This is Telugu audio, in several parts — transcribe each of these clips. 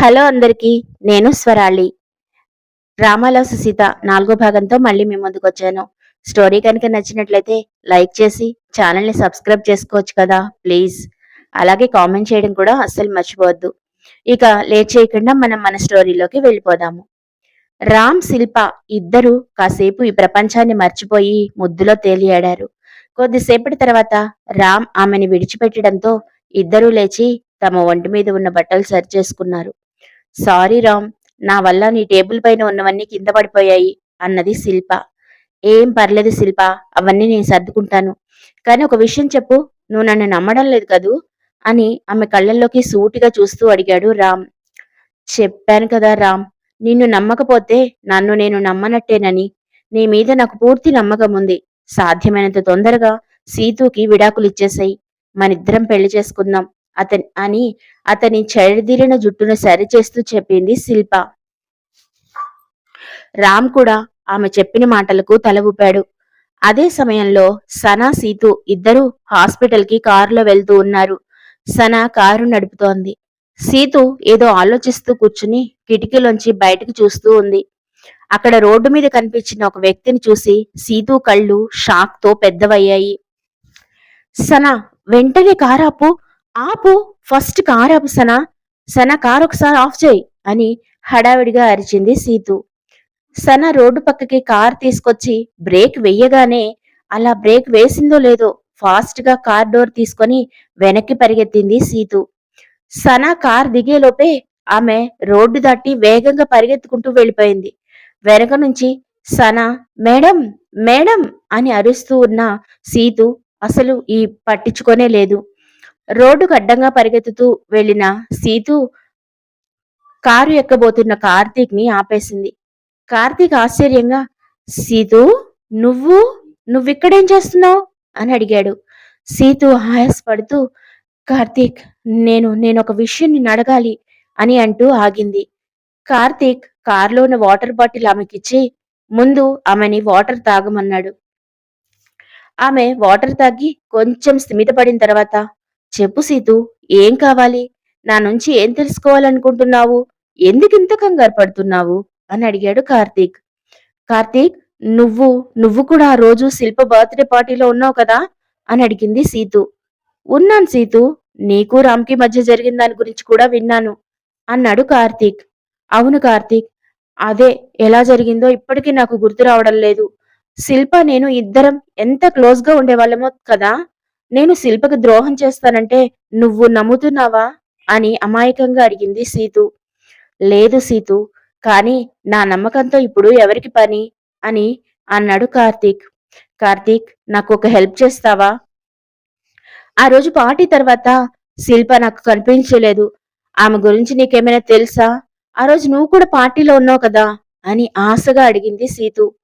హలో అందరికీ నేను స్వరాళి. రామాలో సుసీత నాలుగో భాగంతో మళ్ళీ మీ ముందుకు వచ్చాను స్టోరీ కనుక నచ్చినట్లయితే లైక్ చేసి ఛానల్ని సబ్స్క్రైబ్ చేసుకోవచ్చు కదా ప్లీజ్. అలాగే కామెంట్ చేయడం కూడా అస్సలు మర్చిపోవద్దు. ఇక లేట్ చేయకుండా మనం మన స్టోరీలోకి వెళ్ళిపోదాము. రామ్ శిల్ప ఇద్దరు కాసేపు ఈ ప్రపంచాన్ని మర్చిపోయి ముద్దులో తేలియాడారు. కొద్దిసేపటి తర్వాత రామ్ ఆమెని విడిచిపెట్టడంతో ఇద్దరూ లేచి తమ ఒంటి మీద ఉన్న బట్టలు సరి చేసుకున్నారు సారీ రామ్ నా వల్ల నీ టేబుల్ పైన ఉన్నవన్నీ కింద పడిపోయాయి అన్నది శిల్ప. ఏం పర్లేదు శిల్ప అవన్నీ నేను సర్దుకుంటాను. కానీ ఒక విషయం చెప్పు నువ్వు నన్ను నమ్మడం లేదు కదూ? అని ఆమె కళ్ళల్లోకి సూటిగా చూస్తూ అడిగాడు రామ్. చెప్పాను కదా రామ్ నిన్ను నమ్మకపోతే నన్ను నేను నమ్మనట్టేనని. నీ మీద నాకు పూర్తి నమ్మకం ఉంది. సాధ్యమైనంత తొందరగా సీతుకి విడాకులు ఇచ్చేసాయి మనిద్దరం పెళ్ళి చేసుకుందాం. అతని అని అతని చెడిదిరిన జుట్టును సరిచేస్తూ చెప్పింది శిల్ప. రామ్ కూడా ఆమె చెప్పిన మాటలకు తల ఊపాడు. అదే సమయంలో సనా సీతు ఇద్దరూ హాస్పిటల్కి కారులో వెళ్తూ ఉన్నారు. సనా కారు నడుపుతోంది. సీతు ఏదో ఆలోచిస్తూ కూర్చుని కిటికీలోంచి బయటకు చూస్తూ ఉంది. అక్కడ రోడ్డు మీద కనిపించిన ఒక వ్యక్తిని చూసి సీతు కళ్ళు షాక్తో పెద్దవయ్యాయి. సనా వెంటనే కారాపు ఆపు. ఫస్ట్ కార్ ఆపు సనా సనా కార్ ఒకసారి ఆఫ్ చేయి అని హడావిడిగా అరిచింది సీతు. సన రోడ్డు పక్కకి కార్ తీసుకొచ్చి బ్రేక్ వెయ్యగానే అలా బ్రేక్ వేసిందో లేదో ఫాస్ట్గా కార్ డోర్ తీసుకొని వెనక్కి పరిగెత్తింది సీతు. సన కార్ దిగేలోపే ఆమె రోడ్డు దాటి వేగంగా పరిగెత్తుకుంటూ వెళ్ళిపోయింది. వెనక నుంచి సన మేడం మేడం అని అరుస్తూ ఉన్న సీతు అసలు ఈ పట్టించుకోనే లేదు. రోడ్డుకు అడ్డంగా పరిగెత్తుతూ వెళ్ళిన సీతు కారు ఎక్కబోతున్న కార్తీక్ని ఆపేసింది. కార్తీక్ ఆశ్చర్యంగా సీతు నువ్వు నువ్విక్కడేం చేస్తున్నావు? అని అడిగాడు. సీతు ఆయాసపడుతూ కార్తీక్ నేను నేను ఒక విషయం నిన్ను అడగాలి అని అంటూ ఆగింది. కార్తీక్ కారులో ఉన్న వాటర్ బాటిల్ ఆమెకిచ్చి ముందు ఆమెని వాటర్ తాగమన్నాడు. ఆమె వాటర్ తాగి కొంచెం స్థిమితపడిన తర్వాత చెప్పు సీతు ఏం కావాలి? నా నుంచి ఏం తెలుసుకోవాలనుకుంటున్నావు? ఎందుకింత కంగారు పడుతున్నావు? అని అడిగాడు కార్తీక్. కార్తీక్ నువ్వు నువ్వు కూడా ఆ రోజు శిల్ప బర్త్డే పార్టీలో ఉన్నావు కదా? అని అడిగింది సీతు. ఉన్నాను సీతు. నీకు రామ్కి మధ్య జరిగిన దాని గురించి కూడా విన్నాను అన్నాడు కార్తీక్. అవును కార్తీక్. అదే ఎలా జరిగిందో ఇప్పటికీ నాకు గుర్తు రావడం లేదు. శిల్ప నేను ఇద్దరం ఎంత క్లోజ్గా ఉండేవాళ్ళమో కదా? నేను శిల్పకు ద్రోహం చేస్తానంటే నువ్వు నమ్ముతున్నావా? అని అమాయకంగా అడిగింది సీతు. లేదు సీతు కానీ నా నమ్మకంతో ఇప్పుడు ఎవరికి పని? అని అన్నాడు కార్తీక్. కార్తీక్ నాకు ఒక హెల్ప్ చేస్తావా? ఆ రోజు పార్టీ తర్వాత శిల్ప నాకు కనిపించలేదు. ఆమె గురించి నీకేమైనా తెలుసా? ఆ రోజు నువ్వు కూడా పార్టీలో ఉన్నావు కదా? అని ఆశగా అడిగింది సీతు.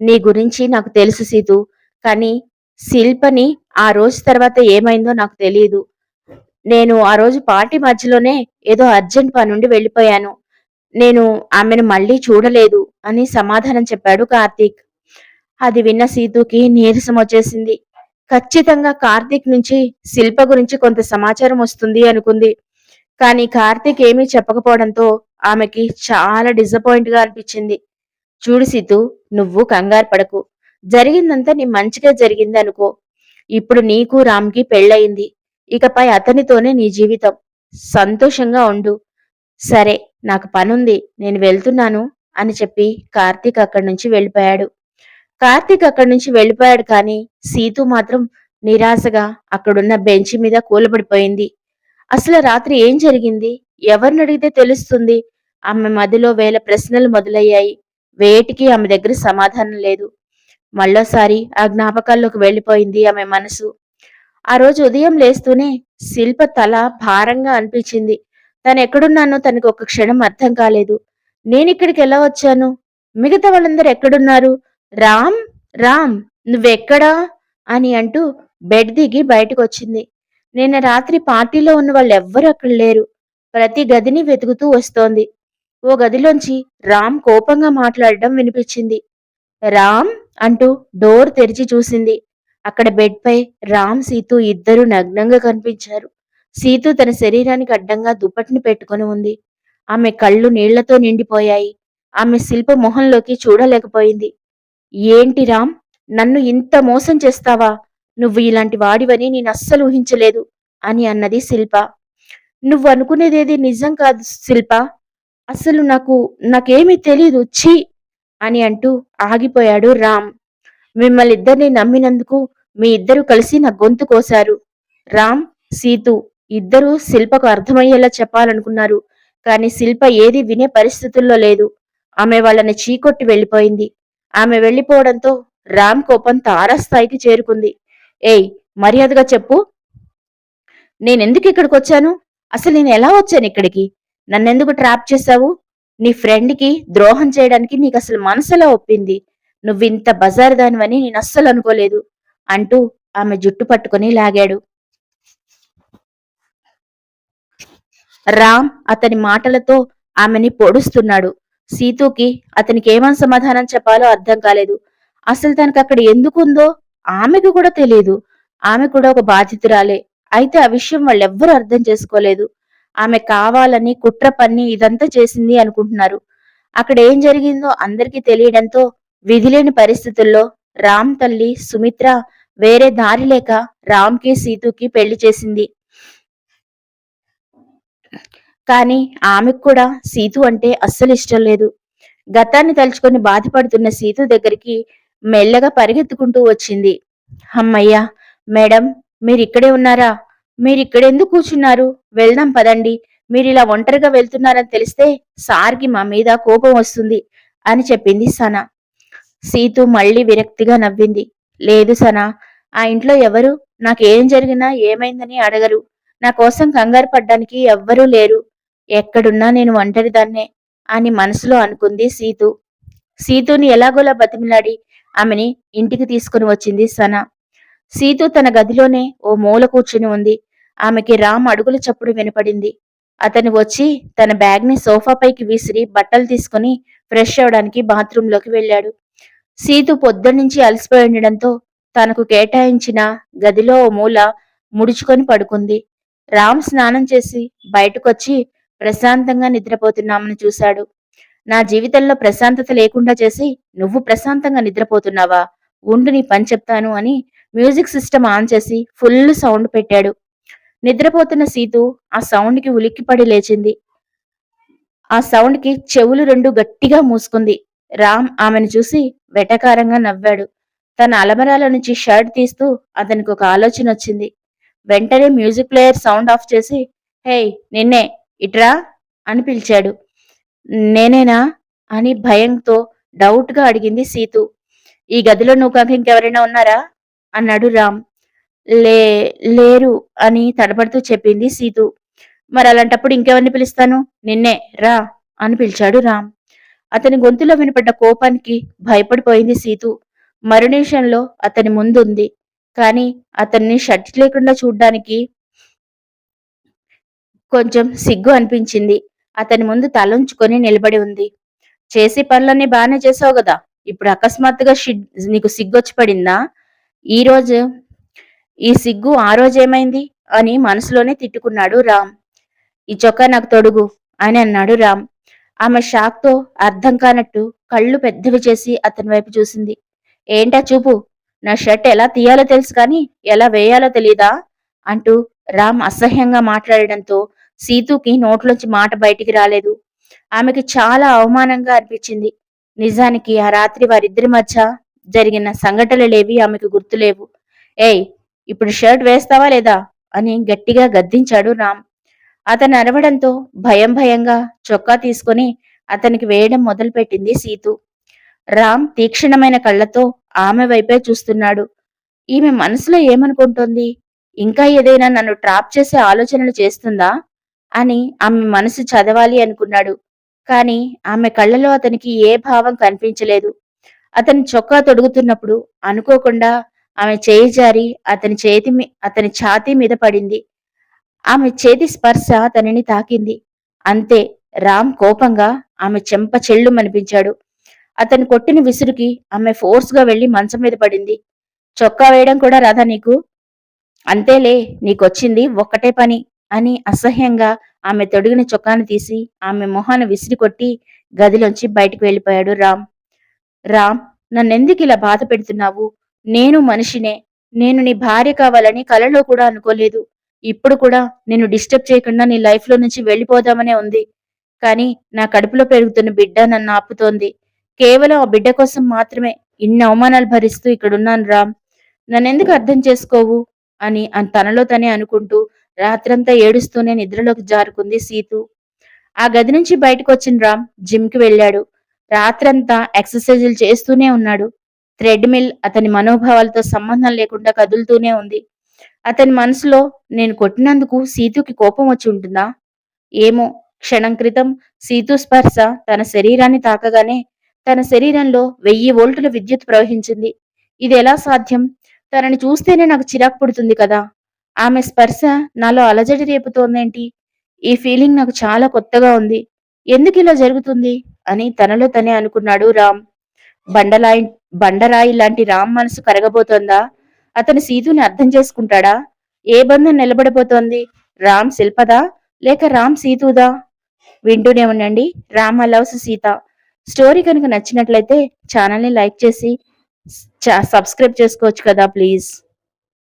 నీ గురించి నాకు తెలుసు సీతు కానీ శిల్పని ఆ రోజు తర్వాత ఏమైందో నాకు తెలియదు నేను ఆ రోజు పార్టీ మధ్యలోనే ఏదో అర్జెంట్ పనుండి వెళ్ళిపోయాను. నేను ఆమెను మళ్ళీ చూడలేదు అని సమాధానం చెప్పాడు కార్తీక్. అది విన్న సీతుకి నీరసం వచ్చేసింది. ఖచ్చితంగా కార్తీక్ నుంచి శిల్ప గురించి కొంత సమాచారం వస్తుంది అనుకుంది. కానీ కార్తీక్ ఏమీ చెప్పకపోవడంతో ఆమెకి చాలా డిసప్పాయింట్గా అనిపించింది. చూడు సీతు నువ్వు కంగారు పడకు. జరిగిందంతా నీ మంచిగా జరిగింది అనుకో. ఇప్పుడు నీకు రామ్కి పెళ్ళయింది. ఇకపై అతనితోనే నీ జీవితం. సంతోషంగా ఉండు. సరే నాకు పనుంది. నేను వెళ్తున్నాను అని చెప్పి కార్తీక్ అక్కడి నుంచి వెళ్ళిపోయాడు. కార్తీక్ అక్కడి నుంచి వెళ్ళిపోయాడు కానీ సీతు మాత్రం నిరాశగా అక్కడున్న బెంచ్ మీద కూలబడిపోయింది. అసలు రాత్రి ఏం జరిగింది? ఎవరిని అడిగితే తెలుస్తుంది? ఆమె మదిలో వేల ప్రశ్నలు మొదలయ్యాయి. వేటికి ఆమె దగ్గర సమాధానం లేదు. మళ్ళోసారి ఆ జ్ఞాపకాల్లోకి వెళ్ళిపోయింది ఆమె మనసు. ఆ రోజు ఉదయం లేస్తూనే శిల్ప తల భారంగా అనిపించింది. తను ఎక్కడున్నానో తనకు ఒక క్షణం అర్థం కాలేదు. నేనిక్కడికి ఎలా వచ్చాను? మిగతా వాళ్ళందరూ ఎక్కడున్నారు? రామ్? రామ్ నువ్వెక్కడా? అని అంటూ బెడ్ దిగి బయటకు వచ్చింది నిన్న రాత్రి పార్టీలో ఉన్న వాళ్ళు ఎవ్వరు అక్కడ లేరు. ప్రతి గదిని వెతుకుతూ వస్తోంది. ఓ గదిలోంచి రామ్ కోపంగా మాట్లాడడం వినిపించింది. రామ్? అంటూ డోర్ తెరిచి చూసింది. అక్కడ బెడ్ పై రామ్ సీతు ఇద్దరు నగ్నంగా కనిపించారు. సీతు తన శరీరానికి అడ్డంగా దుప్పటిని పెట్టుకుని ఉంది. ఆమె కళ్ళు నీళ్ళతో నిండిపోయాయి. ఆమె శిల్ప మొహంలోకి చూడలేకపోయింది. ఏంటి రామ్? నన్ను ఇంత మోసం చేస్తావా? నువ్వు ఇలాంటి వాడివని నేను అస్సలు ఊహించలేదు అని అన్నది శిల్ప. నువ్వు అనుకునేదేది నిజం కాదు శిల్ప. అసలు నాకు నాకేమీ తెలీదు. ఛీ! అని అంటూ ఆగిపోయాడు రామ్. మిమ్మల్నిద్దరిని నమ్మినందుకు మీ ఇద్దరు కలిసి నా గొంతు కోశారు. రామ్ సీతు ఇద్దరూ శిల్పకు అర్థమయ్యేలా చెప్పాలనుకున్నారు. కానీ శిల్ప ఏది వినే పరిస్థితుల్లో లేదు. ఆమె వాళ్ళని చీకొట్టి వెళ్ళిపోయింది. ఆమె వెళ్ళిపోవడంతో రామ్ కోపం తారాస్థాయికి చేరుకుంది. ఏయ్ మర్యాదగా చెప్పు. నేనెందుకు ఇక్కడికి వచ్చాను అసలు నేను ఎలా వచ్చాను ఇక్కడికి? నన్నెందుకు ట్రాప్ చేశావు? నీ ఫ్రెండ్కి ద్రోహం చేయడానికి నీకు అసలు మనసులో ఒప్పింది. నువ్వింత బజారు దానివని నేను అస్సలు అనుకోలేదు అంటూ ఆమె జుట్టు పట్టుకుని లాగాడు. రామ్ అతని మాటలతో ఆమెని పొడుస్తున్నాడు. సీతుకి అతనికి ఏమని సమాధానం చెప్పాలో అర్థం కాలేదు. అసలు తనకు అక్కడ ఎందుకుందో ఆమెకు కూడా తెలియదు ఆమె కూడా ఒక బాధితురాలే. అయితే ఆ విషయం వాళ్ళెవ్వరూ అర్థం చేసుకోలేదు. ఆమె కావాలని కుట్ర పన్ని ఇదంతా చేసింది అనుకుంటున్నారు. అక్కడ ఏం జరిగిందో అందరికీ తెలియడంతో విధిలేని పరిస్థితుల్లో రామ్ తల్లి సుమిత్ర వేరే దారి లేక రామ్కి సీతుకి పెళ్ళి చేసింది. కానీ ఆమెకు కూడా సీతు అంటే అస్సలు ఇష్టం లేదు. గతాన్ని తలుచుకొని బాధపడుతున్న సీతు దగ్గరికి మెల్లగా పరిగెత్తుకుంటూ వచ్చింది. అమ్మయ్యా మేడం మీరు ఇక్కడే ఉన్నారా? మీరిక్కడెందుకు కూర్చున్నారు? వెళ్దాం పదండి. మీరు ఇలా ఒంటరిగా వెళ్తున్నారని తెలిస్తే సార్కి మా మీద కోపం వస్తుంది అని చెప్పింది సన. సీతు మళ్ళీ విరక్తిగా నవ్వింది. లేదు సనా ఆ ఇంట్లో ఎవరు? నాకేం జరిగినా ఏమైందని అడగరు. నా కోసం కంగారు పడ్డానికి ఎవ్వరూ లేరు. ఎక్కడున్నా నేను ఒంటరిదాన్నే అని మనసులో అనుకుంది సీతు. సీతుని ఎలాగోలా బతిమిలాడి ఆమెని ఇంటికి తీసుకుని వచ్చింది సన. సీతు తన గదిలోనే ఓ మూల కూర్చుని ఉంది. ఆమెకి రామ్ అడుగుల చప్పుడు వినపడింది. అతను వచ్చి తన బ్యాగ్ని సోఫాపైకి విసిరి బట్టలు తీసుకుని ఫ్రెష్ అవడానికి బాత్రూంలోకి వెళ్ళాడు. సీతు పొద్దున్నుంచి అలసిపోయి ఉండడంతో తనకు కేటాయించిన గదిలో ఓ మూల ముడుచుకొని పడుకుంది. రామ్ స్నానం చేసి బయటకొచ్చి ప్రశాంతంగా నిద్రపోతున్నామని చూశాడు. నా జీవితంలో ప్రశాంతత లేకుండా చేసి నువ్వు ప్రశాంతంగా నిద్రపోతున్నావా? ఉండు నీ పని చెప్తాను అని మ్యూజిక్ సిస్టమ్ ఆన్ చేసి ఫుల్ సౌండ్ పెట్టాడు. నిద్రపోతున్న సీతు ఆ సౌండ్కి ఉలిక్కిపడి లేచింది. ఆ సౌండ్కి చెవులు రెండు గట్టిగా మూసుకుంది. రామ్ ఆమెను చూసి వెటకారంగా నవ్వాడు. తన అలమరాల నుంచి షర్ట్ తీస్తూ అతనికి ఒక ఆలోచన వచ్చింది. వెంటనే మ్యూజిక్ ప్లేయర్ సౌండ్ ఆఫ్ చేసి హే నిన్నే ఇట్రా? అని పిలిచాడు. నేనేనా? అని భయంతో డౌట్గా అడిగింది సీతు. ఈ గదిలో నువ్వు కాక ఇంకెవరైనా ఉన్నారా? అన్నాడు రామ్. లే లేరు అని తడబడుతూ చెప్పింది సీతు. మరి అలాంటప్పుడు ఇంకెవరిని పిలుస్తాను? నిన్నే రా అని పిలిచాడు రామ్. అతని గొంతులో వినపడ్డ కోపానికి భయపడిపోయింది సీతు. మరునిషంలో అతని ముందుంది. కానీ అతన్ని షర్ట్ లేకుండా చూడ్డానికి కొంచెం సిగ్గు అనిపించింది. అతని ముందు తలంచుకొని నిలబడి ఉంది. చేసే పనులన్నీ బాగానే చేసావు కదా? ఇప్పుడు అకస్మాత్తుగా నీకు సిగ్గొచ్చి పడిందా? ఈ రోజు ఈ సిగ్గు ఆ రోజు ఏమైంది అని మనసులోనే తిట్టుకున్నాడు రామ్. ఈ చొక్కా నాకు తొడుగు అని అన్నాడు రామ్. ఆమె షాక్తో అర్థం కానట్టు కళ్ళు పెద్దవి చేసి అతని వైపు చూసింది. ఏంటా చూపు? నా షర్ట్ ఎలా తీయాలో తెలుసు కానీ ఎలా వేయాలో తెలీదా? అంటూ రామ్ అసహ్యంగా మాట్లాడడంతో సీతుకి నోట్లోంచి మాట బయటికి రాలేదు. ఆమెకి చాలా అవమానంగా అనిపించింది. నిజానికి ఆ రాత్రి వారిద్దరి మధ్య జరిగిన సంఘటనలేవి ఆమెకు గుర్తులేవు ఏయ్ ఇప్పుడు షర్ట్ వేస్తావా లేదా? అని గట్టిగా గద్దించాడు రామ్. అతను అరవడంతో భయం భయంగా చొక్కా తీసుకుని అతనికి వేయడం మొదలుపెట్టింది సీతు. రామ్ తీక్షణమైన కళ్ళతో ఆమె వైపే చూస్తున్నాడు. ఈమె మనసులో ఏమనుకుంటోంది? ఇంకా ఏదైనా నన్ను ట్రాప్ చేసే ఆలోచనలు చేస్తుందా? అని ఆమె మనసు చదవాలి అనుకున్నాడు. కాని ఆమె కళ్ళలో అతనికి ఏ భావం కనిపించలేదు. అతని చొక్కా తొడుగుతున్నప్పుడు అనుకోకుండా ఆమె చేయి జారి అతని చేతి అతని ఛాతీ మీద పడింది. ఆమె చేతి స్పర్శ అతనిని తాకింది. అంతే రామ్ కోపంగా ఆమె చెంప చెళ్ళు అనిపించాడు అతను కొట్టిన విసురుకి ఆమె ఫోర్స్గా వెళ్ళి మంచం మీద పడింది. చొక్కా వేయడం కూడా రాదా నీకు? అంతేలే నీకొచ్చింది ఒక్కటే పని అని అసహ్యంగా ఆమె తొడిగిన చొక్కాను తీసి ఆమె మొహాన విసిరి కొట్టి గదిలోంచి బయటకు వెళ్ళిపోయాడు రామ్. రామ్ నన్నెందుకు ఇలా బాధ పెడుతున్నావు? నేను మనిషినే. నేను నీ భార్య కావాలని కలలో కూడా అనుకోలేదు. ఇప్పుడు కూడా నేను డిస్టర్బ్ చేయకుండా నీ లైఫ్లో నుంచి వెళ్ళిపోదామనే ఉంది. కానీ నా కడుపులో పెరుగుతున్న బిడ్డ నన్ను ఆపుతోంది. కేవలం ఆ బిడ్డ కోసం మాత్రమే ఇన్ని అవమానాలు భరిస్తూ ఇక్కడున్నాను రామ్. నన్నెందుకు అర్థం చేసుకోవు? అని అన్- తనలో తనే అనుకుంటూ రాత్రంతా ఏడుస్తూనే నిద్రలోకి జారుకుంది సీతు. ఆ గది నుంచి బయటకు వచ్చిన రామ్ జిమ్కి వెళ్ళాడు. రాత్రంతా ఎక్సర్సైజులు చేస్తూనే ఉన్నాడు. థ్రెడ్మిల్ అతని మనోభావాలతో సంబంధం లేకుండా కదులుతూనే ఉంది. అతని మనసులో నేను కొట్టినందుకు సీతుకి కోపం వచ్చి ఉంటుందా? ఏమో క్షణం క్రితం సీతు స్పర్శ తన శరీరాన్ని తాకగానే తన శరీరంలో వెయ్యి వోల్టుల విద్యుత్ ప్రవహించింది. ఇది ఎలా సాధ్యం? తనని చూస్తేనే నాకు చిరాకు పుడుతుంది కదా. ఆమె స్పర్శ నాలో అలజడి రేపుతోందేంటి? ఈ ఫీలింగ్ నాకు చాలా కొత్తగా ఉంది. ఎందుకు ఇలా జరుగుతుంది? అని తనలో తనే అనుకున్నాడు రామ్. బండలాయి బండరాయి లాంటి రామ్ మనసు కరగబోతోందా? అతను సీతుని అర్థం చేసుకుంటాడా? ఏ బంధం నిలబడబోతోంది? రామ్ శిల్పదా? లేక రామ్ సీతుదా? వింటూనే ఉండండి. రామ్ లవ్స్ సీత. స్టోరీ కనుక నచ్చినట్లయితే ఛానల్ని లైక్ చేసి సబ్స్క్రైబ్ చేసుకోవచ్చు కదా ప్లీజ్.